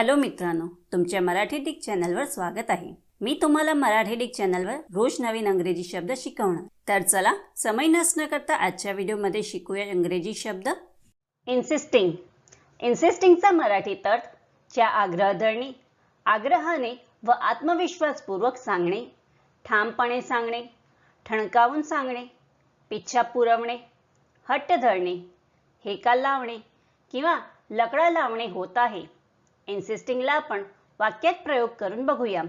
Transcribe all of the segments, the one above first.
Hello मित्रांनो तुमच्या Marathi Dick चॅनलवर स्वागत आहे. मी तुम्हाला मराठी डिक चॅनलवर रोज नवीन इंग्रजी शब्द शिकवणार. तर चला समय नसणं करता आजच्या व्हिडिओमध्ये शिकूया इंग्रजी शब्द. इन्सिस्टिंग इन्सिस्टिंगचा मराठी तर्थ च्या आग्रह धरणे आग्रहाने व आत्मविश्वासपूर्वक सांगणे ठामपणे सांगणे ठणकावून सांगणे पिच्छा पुरवणे हट्ट धरणे हेका लावणे किंवा लकडा लावणे होत आहे. इन्सिस्टिंगला आपण वाक्यात प्रयोग करून बघूया.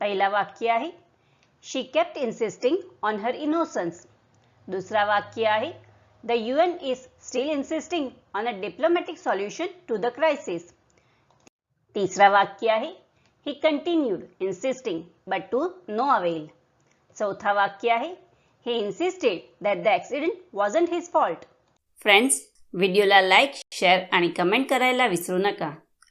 पहिला वाक्य आहे she kept insisting on her innocence दुसरा वाक्य आहे the U N is still insisting on a diplomatic solution to the crisis तिसरा वाक्य आहे he continued insisting but to no avail चौथा वाक्य आहे he insisted that the accident wasn't his fault friends व्हिडिओला लाईक शेअर आणि comment करायला विसरू नका.